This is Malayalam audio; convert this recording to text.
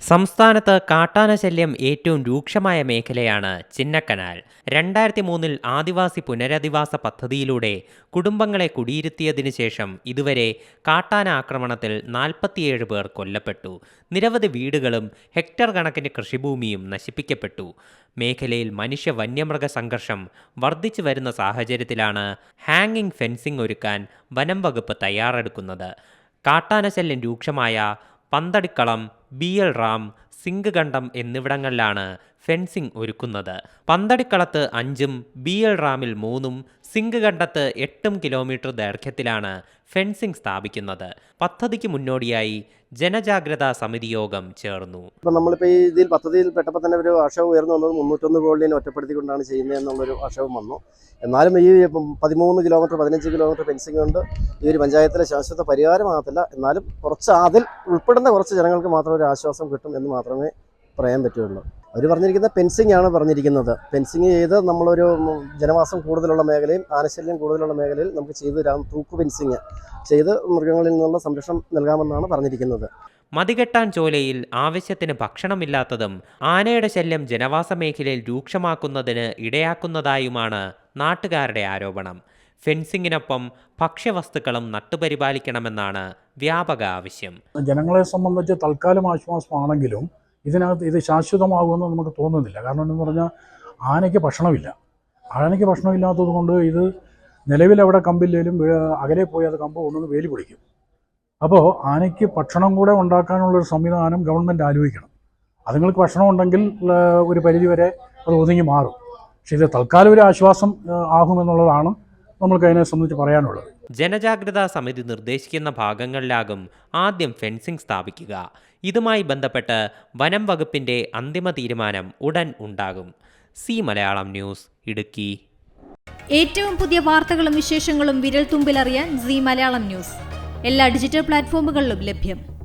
സംസ്ഥാനത്ത് കാട്ടാന ശല്യം ഏറ്റവും രൂക്ഷമായ മേഖലയാണ് ചിന്നക്കനാൽ. രണ്ടായിരത്തി മൂന്നിൽ ആദിവാസി പുനരധിവാസ പദ്ധതിയിലൂടെ കുടുംബങ്ങളെ കുടിയിരുത്തിയതിനു ശേഷം ഇതുവരെ കാട്ടാന ആക്രമണത്തിൽ നാൽപ്പത്തിയേഴ് പേർ കൊല്ലപ്പെട്ടു. നിരവധി വീടുകളും ഹെക്ടർ കണക്കിന് കൃഷിഭൂമിയും നശിപ്പിക്കപ്പെട്ടു. മേഖലയിൽ മനുഷ്യ വന്യമൃഗ സംഘർഷം വർദ്ധിച്ചു വരുന്ന സാഹചര്യത്തിലാണ് ഹാങ്ങിങ് ഫെൻസിംഗ് ഒരുക്കാൻ വനം വകുപ്പ് തയ്യാറെടുക്കുന്നത്. കാട്ടാനശല്യം രൂക്ഷമായ പന്തടിക്കളം ബി എൽ റാം സിംഗ് കണ്ടം എന്നിവിടങ്ങളിലാണ് ഫെൻസിംഗ് ഒരുക്കുന്നത്. പന്തടിക്കളത്ത് അഞ്ചും ബി എൽ റാമിൽ മൂന്നും സിങ്ക് കണ്ടത്ത് എട്ടും കിലോമീറ്റർ ദൈർഘ്യത്തിലാണ് ഫെൻസിംഗ് സ്ഥാപിക്കുന്നത്. പദ്ധതിക്ക് മുന്നോടിയായി ജനജാഗ്രതാ സമിതി യോഗം ചേർന്നു. നമ്മളിപ്പോൾ ഈ ഇതിൽ പദ്ധതിയിൽ പെട്ടപ്പോൾ തന്നെ ഒരു ആശയം ഉയർന്നു വന്നത് മുന്നൂറ്റൊന്ന് കോളിനെ ഒറ്റപ്പെടുത്തിക്കൊണ്ടാണ് ചെയ്യുന്നത് എന്നുള്ളൊരു ആശയം വന്നു. എന്നാലും ഈ പതിമൂന്ന് കിലോമീറ്റർ പതിനഞ്ച് കിലോമീറ്റർ ഫെൻസിംഗ് കൊണ്ട് ഈ ഒരു പഞ്ചായത്തിലെ ശാശ്വത പരിഹാരമാകത്തില്ല എന്നാലും കുറച്ച് അതിൽ ഉൾപ്പെടുന്ന കുറച്ച് ജനങ്ങൾക്ക് മാത്രം ഒരു ആശ്വാസം കിട്ടും എന്ന് മാത്രമേ പറയാൻ പറ്റുള്ളൂ അവർ പറഞ്ഞിരിക്കുന്നത് ഫെൻസിംഗ് ആണ് പറഞ്ഞിരിക്കുന്നത്. ഫെൻസിങ് ചെയ്ത് നമ്മളൊരു ജനവാസം കൂടുതലുള്ള മേഖലയും ആനശല്യം കൂടുതലുള്ള മേഖലയിൽ നമുക്ക് ചെയ്ത് തരാം തൂക്ക് ഫെൻസിങ് ചെയ്ത് മൃഗങ്ങളിൽ നിന്നുള്ള സംരക്ഷണം നൽകാമെന്നാണ് പറഞ്ഞിരിക്കുന്നത്. മതികെട്ടാൻ ചോലയിൽ ആവശ്യത്തിന് ഭക്ഷണമില്ലാത്തതും ആനയുടെ ശല്യം ജനവാസ മേഖലയിൽ രൂക്ഷമാക്കുന്നതിന് ഇടയാക്കുന്നതായുമാണ് നാട്ടുകാരുടെ ആരോപണം. ഫെൻസിങ്ങിനൊപ്പം ഭക്ഷ്യവസ്തുക്കളും നട്ടുപരിപാലിക്കണമെന്നാണ് വ്യാപക ആവശ്യം. ജനങ്ങളെ സംബന്ധിച്ച് തൽക്കാലം ആശ്വാസമാണെങ്കിലും ഇതിനകത്ത് ഇത് ശാശ്വതമാകുമെന്ന് നമുക്ക് തോന്നുന്നില്ല. കാരണം എന്ന് പറഞ്ഞാൽ ആനയ്ക്ക് ഭക്ഷണമില്ല. ആനയ്ക്ക് ഭക്ഷണമില്ലാത്തത് കൊണ്ട് ഇത് നിലവിൽ അവിടെ കമ്പില്ലേലും അകലെ പോയി അത് കമ്പ് കൊണ്ടുവന്ന് വേലി പിടിക്കും. അപ്പോൾ ആനയ്ക്ക് ഭക്ഷണം കൂടെ ഉണ്ടാക്കാനുള്ളൊരു സംവിധാനം ഗവൺമെന്റ് ആലോചിക്കണം. അതുങ്ങൾക്ക് ഭക്ഷണം ഉണ്ടെങ്കിൽ ഒരു പരിധിവരെ അത് ഒതുങ്ങി മാറും. പക്ഷേ ഇത് തൽക്കാലം ഒരു ആശ്വാസം ആകുമെന്നുള്ളതാണ് നമ്മൾക്ക് അതിനെ സംബന്ധിച്ച് പറയാനുള്ളത്. ജനജാഗ്രതാ സമിതി നിർദ്ദേശിക്കുന്ന ഭാഗങ്ങളിലാകും ആദ്യം ഫെൻസിംഗ് സ്ഥാപിക്കുക. ഇതുമായി ബന്ധപ്പെട്ട് വനം വകുപ്പിന്റെ അന്തിമ തീരുമാനം ഉടൻ ഉണ്ടാകും. C Malayalam news Idukki. ഏറ്റവും പുതിയ വാർത്തകളും വിശേഷങ്ങളും വിരൽ തുമ്പിലറിയാൻ സി മലയാളം ന്യൂസ്. എല്ലാ ഡിജിറ്റൽ പ്ലാറ്റ്ഫോമുകളിലും ലഭ്യം.